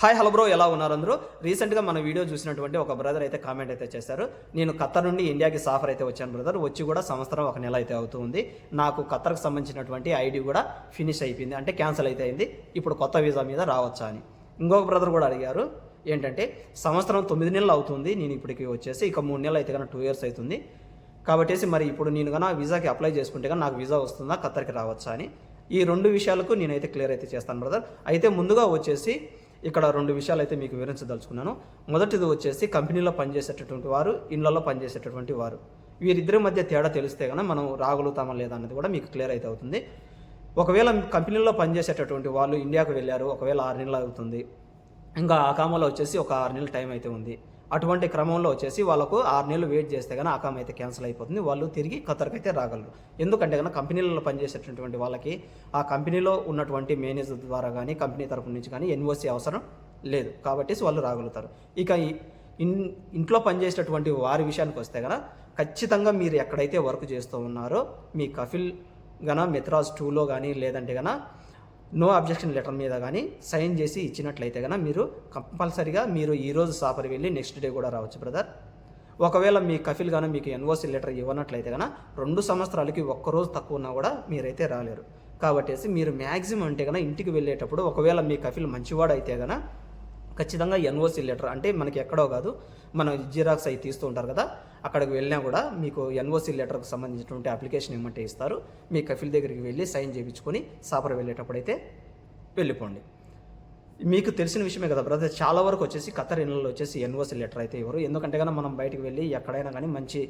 Hi hello bro ఎలా ఉన్నారు అందరూ? రీసెంట్గా మన వీడియో చూసినటువంటి ఒక బ్రదర్ అయితే కామెంట్ అయితే చేశారు. నేను ఖత్తర్ నుండి ఇండియాకి సాఫర్ అయితే వచ్చాను బ్రదర్ వచ్చి కూడా సంవత్సరం ఒక నెల అయితే అవుతుంది నాకు ఖత్తర్కి సంబంధించినటువంటి ఐడి కూడా ఫినిష్ అయిపోయింది. అంటే క్యాన్సిల్ అయితే అయింది. ఇప్పుడు కొత్త వీసా మీద రావచ్చా అని. ఇంకొక బ్రదర్ కూడా అడిగారు. ఏంటంటే సంవత్సరం తొమ్మిది నెలలు అవుతుంది. నేను ఇప్పటికి వచ్చేసి ఇక మూడు నెలలు అయితే కన్నా టూ ఇయర్స్ అవుతుంది. కాబట్టేసి మరి ఇప్పుడు నేను కన్నా వీసాకి అప్లై చేసుకుంటే కానీ నాకు వీసా వస్తుందా ఖత్తర్కి రావచ్చా అని. ఈ రెండు విషయాలకు నేనైతే క్లియర్ అయితే చేస్తాను బ్రదర్ అయితే ముందుగా వచ్చేసి ఇక్కడ రెండు విషయాలు అయితే మీకు వివరించదలుచుకున్నాను. మొదటిది వచ్చేసి కంపెనీలో పనిచేసేటటువంటి వారు ఇళ్ళలో పనిచేసేటటువంటి వారు. వీరిద్దరి మధ్య తేడా తెలిస్తే కనుక మనం రాగలుగుతామా లేదా అన్నది కూడా మీకు క్లియర్ అయితే అవుతుంది. ఒకవేళ కంపెనీలో పనిచేసేటటువంటి వాళ్ళు ఇండియాకు వెళ్ళారు ఒకవేళ ఆరు నెలలు అవుతుంది. ఇంకా ఆ కామలో వచ్చేసి ఒక ఆరు నెలల టైం అయితే ఉంది. అటువంటి క్రమంలో వచ్చేసి వాళ్ళకు ఆరు నెలలు వెయిట్ చేస్తే కానీ ఆ అయితే క్యాన్సిల్ అయిపోతుంది. వాళ్ళు తిరిగి ఖతర్కి అయితే రాగలరు. ఎందుకంటే కనుక కంపెనీలలో పనిచేసేటటువంటి వాళ్ళకి ఆ కంపెనీలో ఉన్నటువంటి మేనేజర్ ద్వారా కానీ కంపెనీ తరపు నుంచి కానీ ఎన్ఓసి అవసరం లేదు. కాబట్టి వాళ్ళు రాగలుగుతారు. ఇక ఇన్ ఇంట్లో పనిచేసేటటువంటి వారి విషయానికి వస్తే కదా ఖచ్చితంగా మీరు ఎక్కడైతే వర్క్ చేస్తూ ఉన్నారో మీ కఫిల్ గన మెత్రాజ్ టూలో కానీ లేదంటే గన నో అబ్జెక్షన్ లెటర్ మీద కానీ సైన్ చేసి ఇచ్చినట్లయితే కనుక మీరు కంపల్సరిగా మీరు ఈరోజు సాపర్ వెళ్ళి నెక్స్ట్ డే కూడా రావచ్చు బ్రదర్ ఒకవేళ మీ కఫిల్ కానీ మీకు ఎన్ఓసి లెటర్ ఇవ్వనట్లయితే కనుక రెండు సంవత్సరాలకి ఒక్కరోజు తక్కువ ఉన్నా కూడా మీరైతే రాలేరు. కాబట్టి మీరు మ్యాక్సిమం అంటే కనుక ఇంటికి వెళ్ళేటప్పుడు ఒకవేళ మీ కఫిల్ మంచివాడు అయితే కనుక ఖచ్చితంగా ఎన్ఓసి లెటర్ అంటే మనకి ఎక్కడో కాదు మనం జిరాక్స్ అవి తీస్తూ ఉంటారు కదా అక్కడికి వెళ్ళినా కూడా మీకు ఎన్ఓసి లెటర్కి సంబంధించినటువంటి అప్లికేషన్ ఏమంటే ఇస్తారు. మీ కఫిల్ దగ్గరికి వెళ్ళి సైన్ చేయించుకొని సాపర్ వెళ్ళేటప్పుడు అయితే వెళ్ళిపోండి. మీకు తెలిసిన విషయమే కదా బ్రదర్ చాలా వరకు వచ్చేసి ఖతర్ ఇళ్ళలో వచ్చేసి ఎన్ఓసి లెటర్ అయితే ఇవ్వరు. ఎందుకంటే కనుక మనం బయటకు వెళ్ళి ఎక్కడైనా కానీ మంచి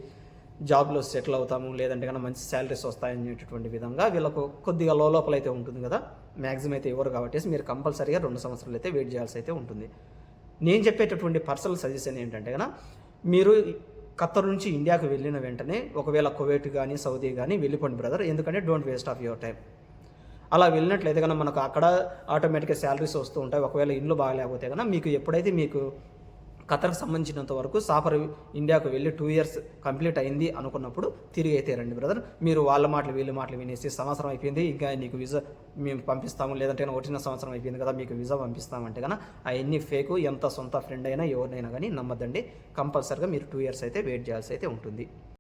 జాబ్లో సెటిల్ అవుతాము లేదంటే కన్నా మంచి శాలరీస్ వస్తాయనేటటువంటి విధంగా వీళ్ళకు కొద్దిగా లో లోపల అయితే ఉంటుంది కదా. మ్యాక్సిమం అయితే ఇవ్వరు కాబట్టి మీరు కంపల్సరీగా రెండు సంవత్సరాలు అయితే వెయిట్ చేయాల్సి అయితే ఉంటుంది. నేను చెప్పేటటువంటి పర్సనల్ సజెషన్ ఏంటంటే కనుక మీరు ఖత్తర్ నుంచి ఇండియాకు వెళ్ళిన వెంటనే ఒకవేళ కువైట్ కానీ సౌదీ కానీ వెళ్ళిపోండి బ్రదర్ ఎందుకంటే don't waste of your time అలా వెళ్ళినట్లయితే కన్నా మనకు అక్కడ ఆటోమేటిక్గా శాలరీస్ వస్తూ ఉంటాయి. ఒకవేళ ఇల్లు బాగాలేకపోతే కన్నా మీకు ఎప్పుడైతే మీకు ఖతర్కి సంబంధించినంత వరకు సాఫర్ ఇండియాకు వెళ్ళి టూ ఇయర్స్ కంప్లీట్ అయింది అనుకున్నప్పుడు తిరిగి అయితే రండి బ్రదర్. మీరు వాళ్ళ మాటలు వీళ్ళ మాటలు వినేసి సంవత్సరం అయిపోయింది. ఇంకా నీకు వీసా మేము పంపిస్తాము. లేదంటే వచ్చిన సంవత్సరం అయిపోయింది కదా మీకు వీసా పంపిస్తామంటే కనుక అవన్నీ ఫేకు ఎంత సొంత ఫ్రెండ్ అయినా ఎవరినైనా కానీ నమ్మద్దండి. కంపల్సరిగా మీరు టూ ఇయర్స్ అయితే వెయిట్ చేయాల్సి అయితే ఉంటుంది.